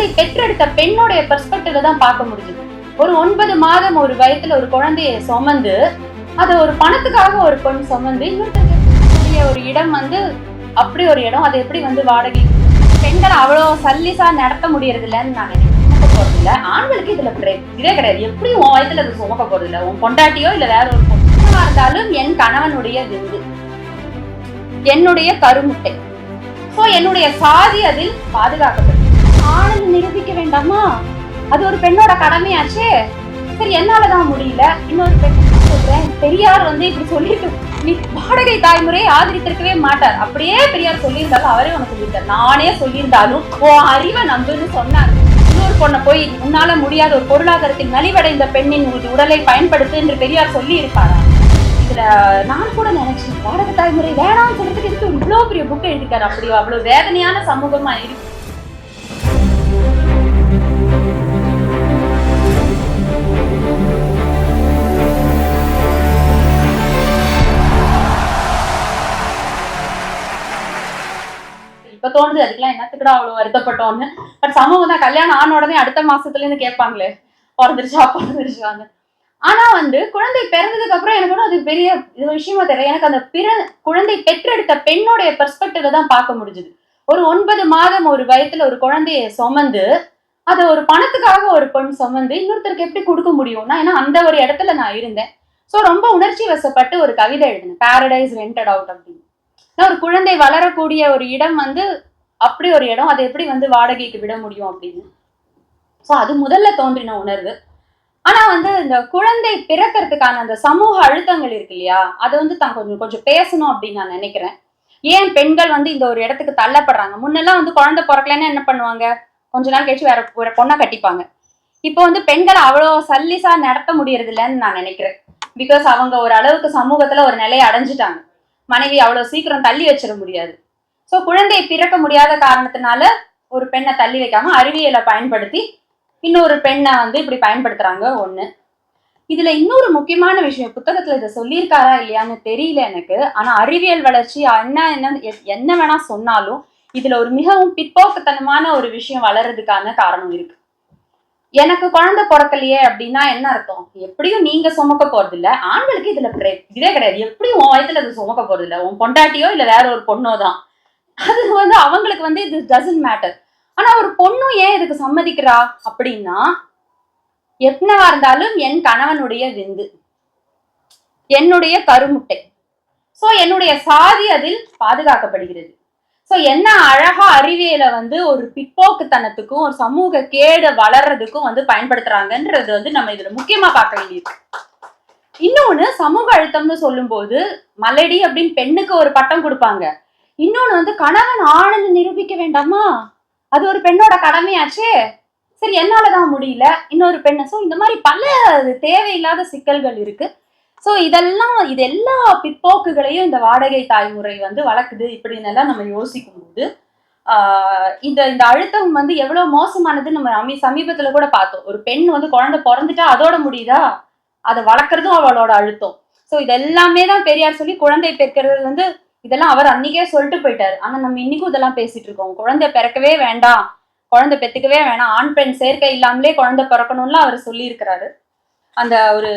குழந்தை பெற்றெடுத்த பெண்ணுடைய பெர்ஸ்பெக்டிவ்ல தான் பார்க்க முடிஞ்சது. ஒரு ஒன்பது மாதம் ஒரு வயத்துல ஒரு குழந்தைய சுமந்து அதை ஒரு பணத்துக்காக ஒரு பெண் சுமந்து இன்னொருத்தருடைய ஒரு இடம் வந்து அப்படி ஒரு இடம் அது எப்படி வந்து வாடகை? பெண்களை அவ்வளோ சல்லிசா நடத்த முடியறது இல்லைன்னு நான் நினைக்கிறேன். போறது இல்ல ஆண்களுக்கு இதுல இதே கிடையாது. எப்படி உன் வயத்துல அது சுமக்க போறது இல்லை உன் பொண்டாட்டியோ இல்ல வேற ஒரு பொண்ணா. இருந்தாலும் என் கணவனுடைய விந்து என்னுடைய கருமுட்டை. ஸோ என்னுடைய சாதி அதில் பாதுகாக்கப்படும் ஆணில் நிரூபிக்க வேண்டாமா? அது ஒரு பெண்ணோட கடமையாச்சே. சரி என்னாலதான் முடியல. இன்னொரு பெண் சொல்றேன். பெரியார் வந்து இப்படி சொல்லிட்டு நீ வாடகை தாய்முறையை ஆதரித்திருக்கவே மாட்டார். அப்படியே பெரியார் சொல்லியிருந்தாலும் அவரே உனக்கு சொல்லியிருந்தார் நானே சொல்லியிருந்தாலும் உன் அறிவை நம்புன்னு சொன்னார். இன்னொரு பொண்ணை போய் உன்னால முடியாத ஒரு பொருளாதாரத்தில் நலிவடைந்த பெண்ணின் உ- உடலை பயன்படுத்து என்று பெரியார் சொல்லி இருப்பாரா இதுல நான் கூட நினைச்சேன் வாடகை தாய்முறை வேணாம்னு சொல்றதுக்கு இதுக்கு இவ்வளவு பெரிய புக் எழுதிக்காரு அப்படி அவ்வளவு வேதனையான சமூகமா இருக்கு. இப்ப தோணுது அதுக்கெல்லாம் என்னத்துக்குடா அவ்வளவு வருத்தப்பட்டோம்னு. பட் சமூகம் தான் கல்யாணம் ஆன உடனே அடுத்த மாசத்துல இருந்து கேட்பாங்களே பிறந்துருச்சா பிறந்துருச்சான்னு. ஆனா வந்து குழந்தை பிறந்ததுக்கு அப்புறம் எனக்கு ஒன்றும் அது பெரிய இது விஷயமா தெரியல. எனக்கு அந்த பிற குழந்தை பெற்றெடுத்த பெண்ணுடைய பெர்ஸ்பெக்டிவ்ல தான் பார்க்க முடிஞ்சுது. ஒரு ஒன்பது மாதம் ஒரு வயத்துல ஒரு குழந்தைய சுமந்து அதை ஒரு பணத்துக்காக ஒரு பெண் சுமந்து இன்னொருத்தருக்கு எப்படி கொடுக்க முடியும்னா ஏன்னா அந்த ஒரு இடத்துல நான் இருந்தேன். ஸோ ரொம்ப உணர்ச்சி வசப்பட்டு ஒரு கவிதை எழுதினேன் பேரடைஸ் ரெண்டட் அவுட் அப்படின்னு. ஒரு குழந்தை வளரக்கூடிய ஒரு இடம் வந்து அப்படி ஒரு இடம் அதை எப்படி வந்து வாடகைக்கு விட முடியும் அப்படின்னு. ஸோ அது முதல்ல தோன்றின உணர்வு. ஆனா வந்து இந்த குழந்தை பிறக்கிறதுக்கான அந்த சமூக அழுத்தங்கள் இருக்கு இல்லையா? அதை வந்து தான் கொஞ்சம் கொஞ்சம் பேசணும் அப்படின்னு நான் நினைக்கிறேன். ஏன் பெண்கள் வந்து இந்த ஒரு இடத்துக்கு தள்ளப்படுறாங்க? முன்னெல்லாம் வந்து குழந்தை பிறக்கலன்னா என்ன பண்ணுவாங்க? கொஞ்ச நாள் கழிச்சு வேற ஒரு பொண்ணை கட்டிப்பாங்க. இப்போ வந்து பெண்களை அவ்வளோ சல்லிசா நடத்த முடியறது இல்லைன்னு நான் நினைக்கிறேன். பிகாஸ் அவங்க ஒரு அளவுக்கு சமூகத்துல ஒரு நிலையை அடைஞ்சிட்டாங்க. மனைவி அவ்வளோ சீக்கிரம் தள்ளி வச்சிட முடியாது. ஸோ குழந்தை பிறக்க முடியாத காரணத்தினால ஒரு பெண்ணை தள்ளி வைக்காம அறிவியலை பயன்படுத்தி இன்னொரு பெண்ணை வந்து இப்படி பயன்படுத்துறாங்க ஒண்ணு. இதுல இன்னொரு முக்கியமான விஷயம் புத்தகத்துல இதை சொல்லியிருக்காரா இல்லையான்னு தெரியல எனக்கு. ஆனா அறிவியல் வளர்ச்சி என்ன என்ன என்ன வேணா சொன்னாலும் இதுல ஒரு மிகவும் பிற்போக்குத்தனமான ஒரு விஷயம் வளர்றதுக்கான காரணம் இருக்கு. எனக்கு குழந்தை பிறக்கலையே அப்படின்னா என்ன அர்த்தம்? எப்படியும் நீங்க சுமக்க போறது இல்ல ஆண்களுக்கு இதுல இதே கிடையாது. எப்படியும் உன் வயசுல அது சுமக்க போறது இல்ல உன் பொண்டாட்டியோ இல்ல வேற ஒரு பொண்ணோ தான். அது வந்து அவங்களுக்கு வந்து இது டசன்ட் மேட்டர் ஆனா ஒரு பொண்ணும் ஏன் இதுக்கு சம்மதிக்கிறா அப்படின்னா என்னவா இருந்தாலும் என் கணவனுடைய விந்து. என்னுடைய கருமுட்டை. சோ என்னுடைய சாதி அதில் பாதுகாக்கப்படுகிறது. ஸோ என்ன அழகா அறிவியலை வந்து ஒரு பிற்போக்குத்தனத்துக்கும் ஒரு சமூக கேடு வளர்றதுக்கும் வந்து பயன்படுத்துறாங்கன்றது வந்து நம்ம இதுல முக்கியமா பார்க்க வேண்டியது இன்னொன்னு சமூக அழுத்தம்னு சொல்லும்போது மலடி அப்படின்னு பெண்ணுக்கு ஒரு பட்டம் கொடுப்பாங்க. இன்னொன்னு வந்து கணவன் ஆணுன்னு நிரூபிக்க வேண்டாமா? அது ஒரு பெண்ணோட கடமையாச்சே? சரி என்னாலதான் முடியல. இன்னொரு பெண்ணை. ஸோ இந்த மாதிரி பல தேவையில்லாத சிக்கல்கள் இருக்கு. ஸோ இதெல்லாம் இது எல்லா பிற்போக்குகளையும் இந்த வாடகை தாய்முறை வந்து வளர்க்குது இப்படின்னு எல்லாம் நம்ம யோசிக்கும் போது இந்த இந்த அழுத்தம் வந்து எவ்வளவு மோசமானது நம்ம அமி சமீபத்துல கூட பார்த்தோம். ஒரு பெண் வந்து குழந்தை பிறந்துட்டா அதோட முடியுதா? அதை வளர்க்குறதும் அவளோட அழுத்தம். ஸோ இது எல்லாமே தான் பெரியார் சொல்லி குழந்தை பிறக்கிறது வந்து இதெல்லாம் அவர் அன்னைக்கே சொல்லிட்டு போயிட்டாரு. ஆனா நம்ம இன்னைக்கும் இதெல்லாம் பேசிட்டு இருக்கோம். குழந்தை பிறக்கவே வேண்டாம். குழந்தை பெத்துக்கவே வேணாம். ஆண் பெண் சேர்க்கை இல்லாமலே குழந்தை பிறக்கணும்ல அவர் சொல்லியிருக்கிறாரு. அந்த ஒரு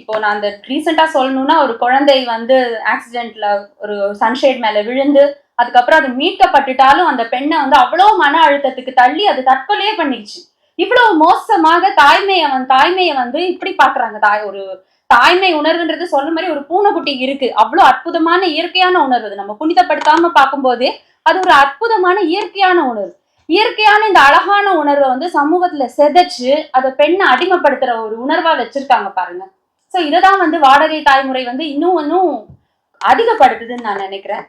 இப்போ நான் அந்த ரீசெண்டா சொல்லணும்னா ஒரு குழந்தை வந்து ஆக்சிடென்ட்ல ஒரு சன்ஷேட் மேல விழுந்து அதுக்கப்புறம் அது மீட்கப்பட்டுட்டாலும் அந்த பெண்ணை வந்து அவ்வளோ மன அழுத்தத்துக்கு தள்ளி அது தற்கொலையே பண்ணிடுச்சு. இவ்வளவு மோசமாக தாய்மையை வந்து தாய்மையை வந்து இப்படி பாக்குறாங்க தாய் ஒரு தாய்மை உணர்வுன்றது சொல்ற மாதிரி ஒரு பூனைக்குட்டி இருக்கு. அவ்வளோ அற்புதமான இயற்கையான உணர்வு. அது நம்ம புனிதப்படுத்தாம பார்க்கும்போதே அது ஒரு அற்புதமான இயற்கையான உணர்வு. இயற்கையான இந்த அழகான உணர்வை வந்து சமூகத்துல செதைச்சு அதை பெண்ணை அடிமைப்படுத்துற ஒரு உணர்வா வச்சிருக்காங்க பாருங்க. ஸோ இததான் வந்து வாடகை தாய்முறை வந்து இன்னும் இன்னும் அதிகப்படுத்துதுன்னு நான் நினைக்கிறேன்.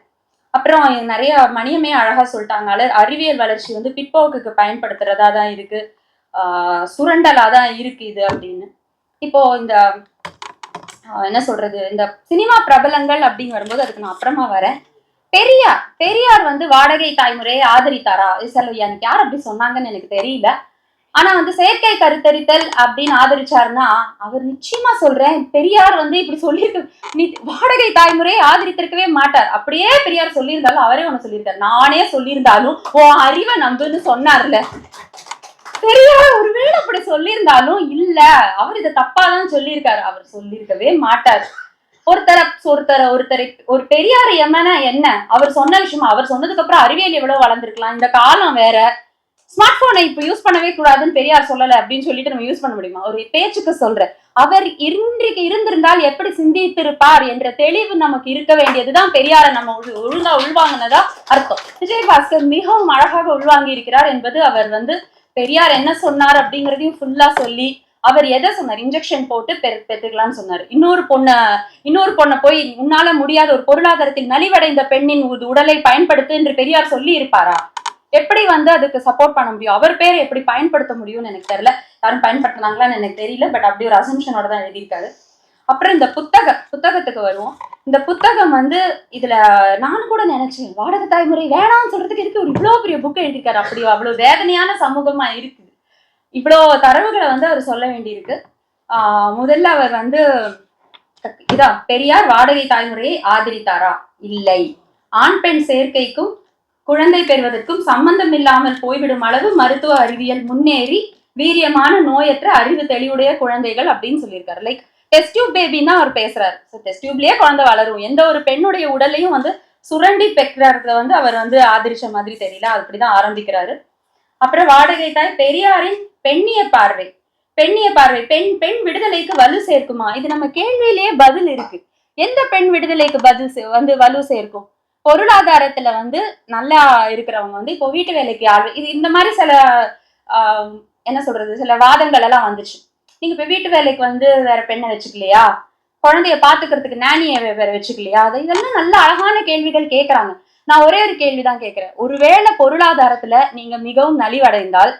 அப்புறம் நிறைய மணியமே அழகா சொல்லிட்டாங்க அல- அறிவியல் வளர்ச்சி வந்து பிற்போக்குக்கு பயன்படுத்துறதா தான் இருக்கு. சுரண்டலா தான் இருக்கு இது அப்படின்னு. இப்போ இந்த என்ன சொல்றது இந்த சினிமா பிரபலங்கள் அப்படின்னு வரும்போது அதுக்கு நான் அப்புறமா வரேன். பெரியார் பெரியார் வந்து வாடகை தாய்முறையை ஆதரித்தாரா? சில எனக்கு யார் அப்படி சொன்னாங்கன்னு எனக்கு தெரியல. ஆனா வந்து செயற்கை கருத்தரித்தல் அப்படின்னு ஆதரிச்சாருன்னா அவர் நிச்சயமா சொல்றேன் பெரியார் வந்து இப்படி சொல்லியிருக்கு. நீ வாடகை தாய்முறையை ஆதரித்திருக்கவே மாட்டார். அப்படியே பெரியார் சொல்லியிருந்தாலும் அவரே ஒண்ணு சொல்லியிருந்தார் நானே சொல்லியிருந்தாலும் ஓ அறிவை நம்புன்னு சொன்னார்ல. பெரியார் ஒருவேளை அப்படி சொல்லியிருந்தாலும் இல்ல அவர் இதை தப்பாதான் சொல்லியிருக்காரு. அவர் சொல்லியிருக்கவே மாட்டார். ஒருத்தர ஒருத்தர ஒருத்தரை ஒரு பெரியார் எம்மனா என்ன? அவர் சொன்ன விஷயம் அவர் சொன்னதுக்கு அப்புறம் அறிவியல் எவ்வளவு வளர்ந்துருக்கலாம்? இந்த காலம் வேற. ஸ்மார்ட் போனை இப்ப யூஸ் பண்ணவே கூடாதுன்னு பெரியார் சொல்லல அப்படின்னு சொல்லிட்டு நம்ம யூஸ் பண்ண முடியுமா? ஒரு பேச்சுக்கு சொல்ற அவர் இன்றைக்கு இருந்திருந்தால் எப்படி சிந்தித்திருப்பார் என்ற தெளிவு நமக்கு இருக்க வேண்டியதுதான் பெரியாரை நம்ம ஒழுங்கா உள்வாங்கினதா அர்த்தம். விஜயபாஸ்கர் மிகவும் அழகாக உள்வாங்கி இருக்கிறார் என்பது அவர் வந்து பெரியார் என்ன சொன்னார் அப்படிங்கிறதையும் ஃபுல்லா சொல்லி அவர் எதை சொன்னார்? இன்ஜெக்ஷன் போட்டு பெ பெற்றுக்கலாம்னு சொன்னார். இன்னொரு பொண்ணை இன்னொரு பொண்ணை போய் உன்னால முடியாத ஒரு பொருளாதாரத்தில் நலிவடைந்த பெண்ணின் உடலை பயன்படுத்து என்று பெரியார் சொல்லி இருப்பாரா எப்படி வந்து அதுக்கு சப்போர்ட் பண்ண முடியும்? அவர் பேரை எப்படி பயன்படுத்த முடியும்னு எனக்கு தெரியல. யாரும் பயன்படுத்தினாங்களான்னு எனக்கு தெரியல பட் அப்படி ஒரு அசம்ஷனோட தான் எழுதியிருக்காரு. அப்புறம் இந்த புத்தக புத்தகத்துக்கு வருவோம். இந்த புத்தகம் வந்து இதுல நான் கூட நினைச்சேன் வாடகை தாய்முறை வேணாம்னு சொல்றதுக்கு இருக்கு ஒரு இவ்வளவு பெரிய புக் எழுதியிருக்காரு? அப்படி அவ்வளவு வேதனையான சமூகமா இருக்குது. இவ்வளோ தரவுகளை வந்து அவர் சொல்ல வேண்டியிருக்கு. ஆஹ் முதல்ல அவர் வந்து இதான் பெரியார் வாடகை தாய்முறையை ஆதரித்தாரா? இல்லை. ஆண் பெண் சேர்க்கைக்கும் குழந்தை பெறுவதற்கும் சம்பந்தம் இல்லாமல் போய்விடும் அளவு மருத்துவ அறிவியல் முன்னேறி வீரியமான நோயற்ற அறிவு தெளிவுடைய குழந்தைகள் அப்படின்னு சொல்லியிருக்காரு. லைக் டெஸ்ட் டியூப் பேபின்னு அவர் பேசுறாரு. ஸோ டெஸ்ட் டியூப்லயே குழந்தை வளரும். எந்த ஒரு பெண்ணுடைய உடலையும் வந்து சுரண்டி பெக்கிறத வந்து அவர் வந்து ஆதரிச்ச மாதிரி தெரியல. அப்படிதான் ஆரம்பிக்கிறாரு. அப்புறம் வாடகை தாய் பெரியாரின் பெண்ணிய பார்வை. பெண்ணிய பார்வை. பெண் பெண் விடுதலைக்கு வலு சேர்க்குமா? இது நம்ம கேள்வியிலேயே பதில் இருக்கு. எந்த பெண் விடுதலைக்கு பதில் வந்து வலு சேர்க்கும்? பொருளாதாரத்துல வந்து நல்லா இருக்கிறவங்க வந்து இப்போ வீட்டு வேலைக்கு ஆள் இது இந்த மாதிரி சில ஆஹ், என்ன சொல்றது சில வாதங்கள் எல்லாம் வந்துச்சு. நீங்க இப்ப வீட்டு வேலைக்கு வந்து வேற பெண்ணை வச்சுக்கலையா? குழந்தைய பாத்துக்கிறதுக்கு நானிய வேற வச்சுக்கலையா? அது இதெல்லாம் நல்ல அழகான கேள்விகள் கேட்கறாங்க நான் ஒரே ஒரு கேள்விதான் கேக்குறேன். ஒருவேளை பொருளாதாரத்துல நீங்க மிகவும் நலிவடைந்தால்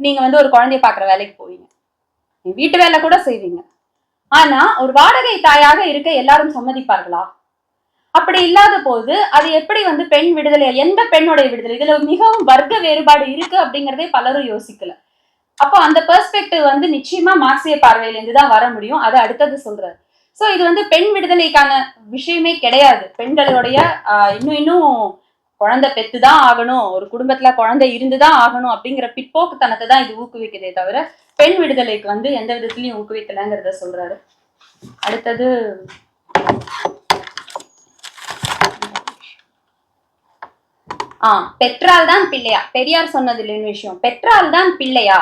நீங்க வந்து ஒரு குழந்தைய பாக்குற வேலைக்கு போவீங்க. வீட்டு வேலை கூட செய்வீங்க. ஆனா ஒரு வாடகை தாயாக இருக்க எல்லாரும் சம்மதிப்பார்களா? அப்படி இல்லாத போது அது எப்படி வந்து பெண் விடுதலை எந்த பெண்ணுடைய விடுதலை? இதுல மிகவும் வர்க்க வேறுபாடு இருக்கு அப்படிங்கறதே பலரும் யோசிக்கல. அப்போ அந்த பெர்ஸ்பெக்டிவ் வந்து நிச்சயமா மார்க்சிய பார்வையில இருந்து தான் வர முடியும். அதை அடுத்தது சொல்றாரு. ஸோ இது வந்து பெண் விடுதலைக்கான விஷயமே கிடையாது. பெண்களுடைய இன்னும் இன்னும் குழந்தை பெத்து தான் ஆகணும். ஒரு குடும்பத்துல குழந்தை இருந்து தான் ஆகணும் அப்படிங்கிற பிற்போக்குத்தனத்தை தான் இது ஊக்குவிக்குதே தவிர பெண் விடுதலைக்கு வந்து எந்த விதத்துலயும் ஊக்குவிக்கலங்கிறத சொல்றாரு. அடுத்தது ஆ பெற்றால் தான் பிள்ளையா? பெரியார் சொன்னது இல்லைன்னு விஷயம். பெற்றால் தான் பிள்ளையா?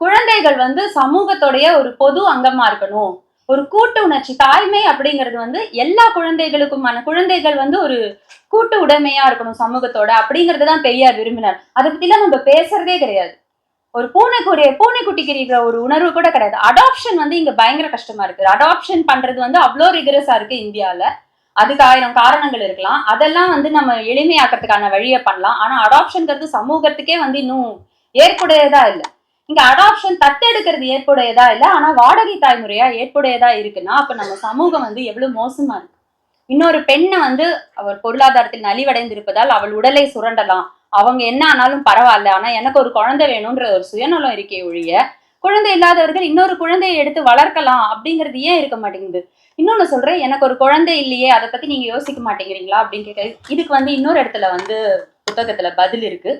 குழந்தைகள் வந்து சமூகத்தோடைய ஒரு பொது அங்கமா இருக்கணும். ஒரு கூட்டு உணர்ச்சி தாய்மை அப்படிங்கிறது வந்து எல்லா குழந்தைகளுக்குமான குழந்தைகள் வந்து ஒரு கூட்டு உடைமையா இருக்கணும் சமூகத்தோட அப்படிங்கறது தான் பெரியார் விரும்பினார். அதை பத்திலாம் நம்ம பேசுறதே கிடையாது. ஒரு பூனைக்குரிய பூனைக்குட்டிக்கு இருக்கிற ஒரு உணர்வு கூட கிடையாது. அடாப்ஷன் வந்து இங்க பயங்கர கஷ்டமா இருக்கு. அடாப்ஷன் பண்றது வந்து அவ்வளோ ரிகரஸா இருக்கு இந்தியாவில அதுக்கு ஆயிரம் காரணங்கள் இருக்கலாம். அதெல்லாம் வந்து நம்ம எளிமையாக்கிறதுக்கான வழியை பண்ணலாம். ஆனா அடாப்ஷன்ங்கிறது சமூகத்துக்கே வந்து இன்னும் ஏற்புடையதா இல்லை. இங்க அடாப்ஷன் தத்தெடுக்கிறது ஏற்புடையதா இல்லை. ஆனா வாடகை தாய்முறையா ஏற்புடையதா இருக்குன்னா அப்ப நம்ம சமூகம் வந்து எவ்வளவு மோசமா இருக்கு. இன்னொரு பெண்ணை வந்து அவர் பொருளாதாரத்தில் நலிவடைந்து இருப்பதால் அவள் உடலை சுரண்டலாம். அவங்க என்ன ஆனாலும் பரவாயில்ல. ஆனா எனக்கு ஒரு குழந்தை வேணும்ன்ற ஒரு சுயநலம் இருக்கே ஒழிய குழந்தை இல்லாதவர்கள் இன்னொரு குழந்தையை எடுத்து வளர்க்கலாம் அப்படிங்கிறது ஏன் இருக்க மாட்டேங்குது? இன்னொன்னு சொல்றேன் எனக்கு ஒரு குழந்தை இல்லையே அதை பத்தி நீங்க யோசிக்க மாட்டேங்கிறீங்களா அப்படின்னு கேட்க இதுக்கு வந்து இன்னொரு இடத்துல வந்து புத்தகத்துல பதில் இருக்கு.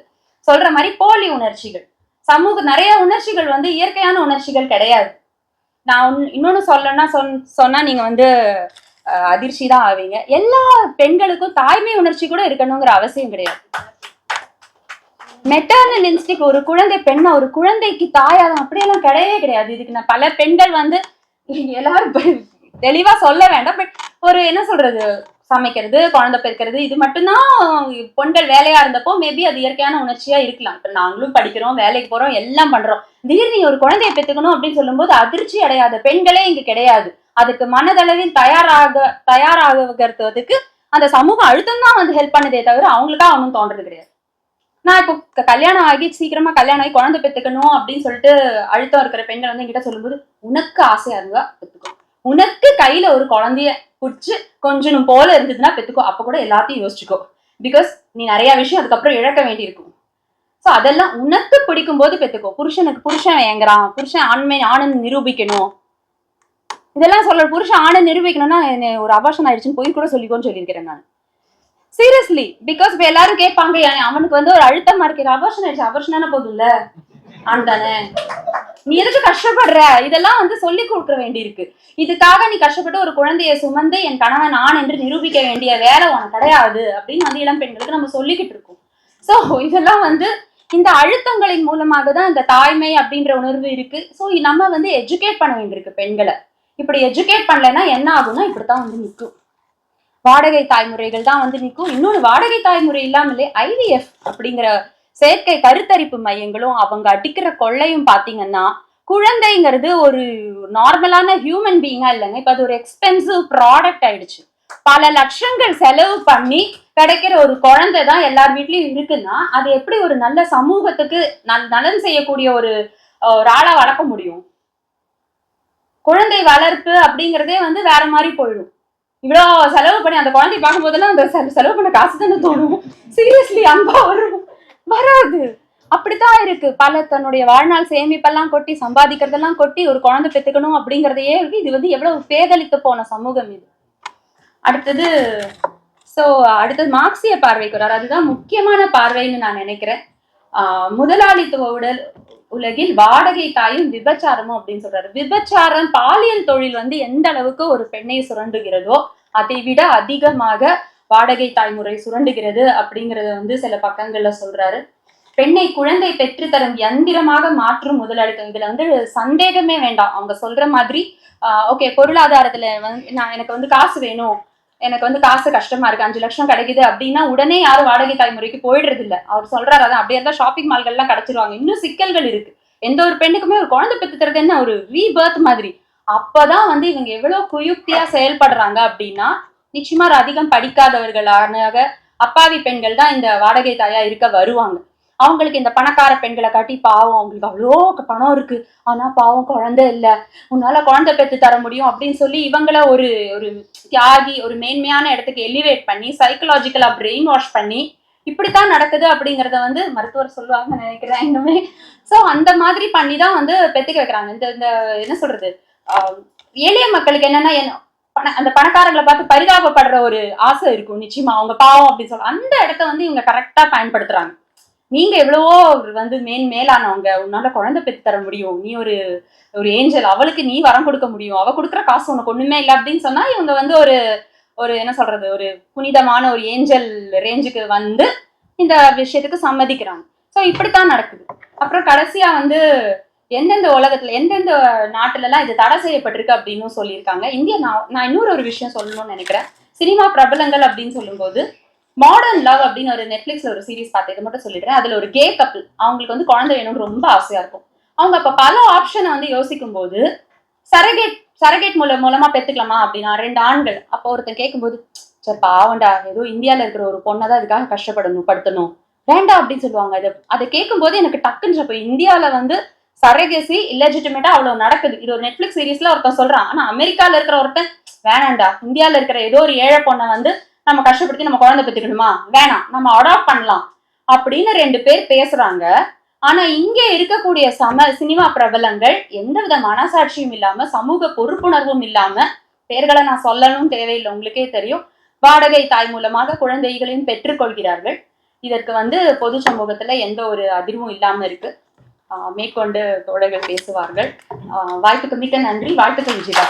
சொல்ற மாதிரி போலி உணர்ச்சிகள். சமூக நிறைய உணர்ச்சிகள் வந்து இயற்கையான உணர்ச்சிகள் கிடையாது. நான் இன்னொன்னு சொல்லணும்னா சொன் சொன்னா நீங்க வந்து அதிர்ச்சி தான் ஆவீங்க. எல்லா பெண்களுக்கும் தாய்மை உணர்ச்சி கூட இருக்கணுங்கிற அவசியம் கிடையாது. மெட்டர்னல் இன்ஸ்டிக் ஒரு குழந்தை பெண்ணை ஒரு குழந்தைக்கு தாயாகும் அப்படியெல்லாம் கிடையவே கிடையாது. இதுக்கு நான் பல பெண்கள் வந்து எல்லாரும் தெளிவா சொல்ல வேண்டாம். பட் ஒரு என்ன சொல்றது? சமைக்கிறது குழந்தை பெருக்கிறது இது மட்டும்தான் பெண்கள் வேலையா இருந்தப்போ மேபி அது இயற்கையான உணர்ச்சியா இருக்கலாம். இப்ப நாங்களும் படிக்கிறோம் வேலைக்கு போறோம் எல்லாம் பண்றோம். திடீர்னு ஒரு குழந்தையை பெத்துக்கணும் அப்படின்னு சொல்லும்போது அதிர்ச்சி அடையாத பெண்களே இங்க கிடையாது. அதுக்கு மனதளவில் தயாராக தயாராகிறதுக்கு அந்த சமூக அழுத்தம் தான் வந்து ஹெல்ப் பண்ணதே தவிர அவங்களுக்கா அவனும் தோன்றது கிடையாது. நான் இப்போ கல்யாணம் ஆகி சீக்கிரமா கல்யாணம் ஆகி குழந்தை பெத்துக்கணும் அப்படின்னு சொல்லிட்டு அழுத்தம் இருக்கிற பெண்கள் வந்து என்கிட்ட சொல்லும்போது உனக்கு ஆசையா இருந்தா பெற்றுக்கோ உனக்கு கையில ஒரு குழந்தைய பிடிச்சி கொஞ்சம் போல இருந்ததுன்னா பெத்துக்கோ. அப்ப கூட எல்லாத்தையும் யோசிச்சுக்கோ. பிகாஸ் நீ நிறைய விஷயம் அதுக்கப்புறம் இழக்க வேண்டியிருக்கும். ஸோ அதெல்லாம் உனக்கு பிடிக்கும் போது பெத்துக்கோ. புருஷனுக்கு புருஷன் ஏங்குறான் புருஷன் ஆண்மை ஆணுன்னு நிரூபிக்கணும். இதெல்லாம் சொல்ற புருஷன் ஆணை நிரூபிக்கணும்னா என்னை ஒரு அபாஷன் ஆயிடுச்சுன்னு போய் கூட சொல்லிக்கோன்னு சொல்லியிருக்கிறேன் நான். சீரியஸ்லி பிகாஸ் இப்ப எல்லாரும் கேட்பாங்க அவனுக்கு வந்து ஒரு அழுத்தமா இருக்கு. அபர்ஷன் ஆயிடுச்சு. அபர்ஷனான போதும்ல ஆண் தானே. நீ எதுக்கு கஷ்டப்படுற? இதெல்லாம் வந்து சொல்லி கொடுக்க வேண்டியிருக்கு. இதுக்காக நீ கஷ்டப்பட்டு ஒரு குழந்தையை சுமந்து என் கணவன் நான் என்று நிரூபிக்க வேண்டிய வேலை உனக்கு கிடையாது. அப்படின்னு வந்து இளம் பெண்களுக்கு நம்ம சொல்லிக்கிட்டு இருக்கோம். ஸோ இதெல்லாம் வந்து இந்த அழுத்தங்களின் மூலமாக தான் இந்த தாய்மை அப்படின்ற உணர்வு இருக்கு. ஸோ நம்ம வந்து எஜுகேட் பண்ண வேண்டியிருக்கு பெண்களை. இப்படி எஜுகேட் பண்ணலைன்னா என்ன ஆகும்னா இப்படித்தான் வந்து நிற்கும். வாடகை தாய்முறைகள் தான் வந்து நிற்கும். இன்னொன்று வாடகை தாய்முறை இல்லாமலே ஐவிஎஃப் அப்படிங்கிற செயற்கை கருத்தரிப்பு மையங்களும் அவங்க அடிக்கிற கொள்ளையும் பார்த்தீங்கன்னா குழந்தைங்கிறது ஒரு நார்மலான ஹியூமன் பீயிங்கா இல்லைங்க. இப்போ அது ஒரு எக்ஸ்பென்சிவ் ப்ராடக்ட் ஆயிடுச்சு. பல லட்சங்கள் செலவு பண்ணி கிடைக்கிற ஒரு குழந்தை தான் எல்லார் வீட்லயும் இருக்குன்னா அது எப்படி ஒரு நல்ல சமூகத்துக்கு நல் நலன் செய்யக்கூடிய ஒரு ஒரு ஆளை வளர்க்க முடியும்? குழந்தை வளர்ப்பு அப்படிங்கிறதே வந்து வேற மாதிரி போயிடும். இவ்வளோ செலவு பண்ணி அந்த குழந்தை பார்க்கும்போதெல்லாம் அந்த செலவு பண்ண காசு தானே தோணும். சீரியஸ்லி அன்பா வரும் வராது. அப்படித்தான் இருக்கு. பல தன்னுடைய வாழ்நாள் சேமிப்பெல்லாம் கொட்டி சம்பாதிக்கிறதெல்லாம் கொட்டி ஒரு குழந்தை பெற்றுக்கணும் அப்படிங்கிறதையே இருக்கு. இது வந்து எவ்வளவு பேதலித்து போன சமூகம் இது. அடுத்தது ஸோ அடுத்தது மார்க்சிய பார்வைக்கு வரார் அதுதான் முக்கியமான பார்வைன்னு நான் நினைக்கிறேன். முதலாளித்துவ உடல் உலகில் வாடகை தாயும் விபச்சாரமும் அப்படின்னு சொல்றாரு. விபச்சாரம் பாலியல் தொழில் வந்து எந்த அளவுக்கு ஒரு பெண்ணை சுரண்டுகிறதோ அதை விட அதிகமாக வாடகை தாய்முறை சுரண்டுகிறது அப்படிங்கறத வந்து சில பக்கங்கள்ல சொல்றாரு. பெண்ணை குழந்தை பெற்றுத்தரும் எந்திரமாக மாற்றும் முதலாளித்துவம். இதுல வந்து சந்தேகமே வேண்டாம். அவங்க சொல்ற மாதிரி ஓகே பொருளாதாரத்துல வந்து நான் எனக்கு வந்து காசு வேணும். எனக்கு வந்து காசு கஷ்டமா இருக்கு அஞ்சு லட்சம் கிடைக்குது அப்படின்னா உடனே யாரும் வாடகை தாய்முறைக்கு போயிடுறது இல்ல. அவர் சொல்றாரு அதான் அப்படியே இருந்தா ஷாப்பிங் மால்கள்லாம் கிடைச்சிருவாங்க. இன்னும் சிக்கல்கள் இருக்கு. எந்த ஒரு பெண்ணுக்குமே ஒரு குழந்தை பெற்று என்ன? ஒரு ரீபர்த் மாதிரி. அப்பதான் வந்து இவங்க எவ்வளவு குயுக்தியா செயல்படுறாங்க அப்படின்னா நிச்சயமா அதிகம் படிக்காதவர்களாக அப்பாவி பெண்கள் தான் இந்த வாடகை தாயா இருக்க வருவாங்க. அவங்களுக்கு இந்த பணக்கார பெண்களை காட்டி பாவம் அவங்களுக்கு அவ்வளோ பணம் இருக்கு. ஆனா பாவம் குழந்தை இல்லை. உன்னால குழந்தை பெற்று தர முடியும் அப்படின்னு சொல்லி இவங்கள ஒரு ஒரு தியாகி ஒரு மேன்மையான இடத்துக்கு எலிவேட் பண்ணி சைக்கலாஜிக்கலா பிரெயின் வாஷ் பண்ணி இப்படித்தான் நடக்குது அப்படிங்கறத வந்து மருத்துவர் சொல்லுவாங்கன்னு நினைக்கிறேன் இன்னுமே. ஸோ அந்த மாதிரி பண்ணி தான் வந்து பெத்துக்க வைக்கிறாங்க. இந்த இந்த என்ன சொல்றது? எளிய மக்களுக்கு என்னன்னா என்ன பண- அந்த பணக்காரங்களை பார்த்து பரிதாபப்படுற ஒரு ஆசை இருக்கும். நிச்சயமா அவங்க பாவம் அப்படின்னு சொல்ல அந்த இடத்த வந்து இவங்க கரெக்டா பயன்படுத்துறாங்க. நீங்க எவ்வளவோ வந்து மேன் மேலானவங்க உன்னால குழந்தை பெற்று தர முடியும். நீ ஒரு ஒரு ஏஞ்சல் அவளுக்கு நீ வரம் கொடுக்க முடியும். அவ கொடுக்குற காசு உனக்கு ஒண்ணுமே இல்லை அப்படின்னு சொன்னா இவங்க வந்து ஒரு ஒரு என்ன சொல்றது ஒரு புனிதமான ஒரு ஏஞ்சல் ரேஞ்சுக்கு வந்து இந்த விஷயத்துக்கு சம்மதிக்கிறாங்க. ஸோ இப்படித்தான் நடக்குது. அப்புறம் கடைசியா வந்து எந்தெந்த உலகத்துல எந்தெந்த நாட்டுலலாம் இது தடை செய்யப்பட்டிருக்கு அப்படின்னு சொல்லியிருக்காங்க. இந்திய நான் நான் இன்னொரு ஒரு விஷயம் சொல்லணும்னு நினைக்கிறேன். சினிமா பிரபலங்கள் அப்படின்னு சொல்லும்போது மாடர்ன் லவ் அப்படின்னு ஒரு நெட்ஃபிளிக்ஸ்ல ஒரு சீரிஸ் பார்த்து இது மட்டும் சொல்லிடுறேன். அதுல ஒரு கே கப்பிள் அவங்களுக்கு வந்து குழந்தை வேணும்னு ரொம்ப ஆசையா இருக்கும். அவங்க அப்ப பல ஆப்ஷனை வந்து யோசிக்கும் போது சரகேட் சரகேட் மூலம் மூலமா பெத்துக்கலாமா அப்படின்னா ரெண்டு ஆண்கள் அப்போ ஒருத்தன் கேட்கும்போது சரி பாவண்டா ஏதோ இந்தியால இருக்கிற ஒரு பொண்ணை தான் அதுக்காக கஷ்டப்படணும் படுத்தணும். வேண்டாம் அப்படின்னு சொல்லுவாங்க. அதை அதை கேட்கும்போது எனக்கு டக்குன்னு இப்போ இந்தியால வந்து சரகேசி இல்லெஜிட்டிமேட்டா அவ்வளவு நடக்குது. இது ஒரு நெட்ஃபிளிக்ஸ் சீரீஸ்ல ஒருத்தன் சொல்றான். ஆனா அமெரிக்கால இருக்கிற ஒருத்தன் வேணாண்டா இந்தியால இருக்கிற ஏதோ ஒரு ஏழை பொண்ணை வந்து நம்ம கஷ்டப்படுத்தி நம்ம குழந்தை பெற்றுக்கணுமா? வேணாம் நம்ம அடாப்ட் பண்ணலாம் அப்படின்னு ரெண்டு பேர் பேசுறாங்க. ஆனா இங்க இருக்கக்கூடிய சம சினிமா பிரபலங்கள் எந்தவித மனசாட்சியும் இல்லாம சமூக பொறுப்புணர்வும் இல்லாம பெயர்களை நான் சொல்லணும் தேவையில்லை உங்களுக்கே தெரியும். வாடகை தாய் மூலமாக குழந்தைகளையும் பெற்றுக்கொள்கிறார்கள். இதற்கு வந்து பொது சமூகத்துல எந்த ஒரு அதிர்வும் இல்லாம இருக்கு. மேற்கொண்டு தோழர்கள் பேசுவார்கள். வாய்ப்புக்கு மிக்க நன்றி. வாழ்த்துக்கள் விஜயதா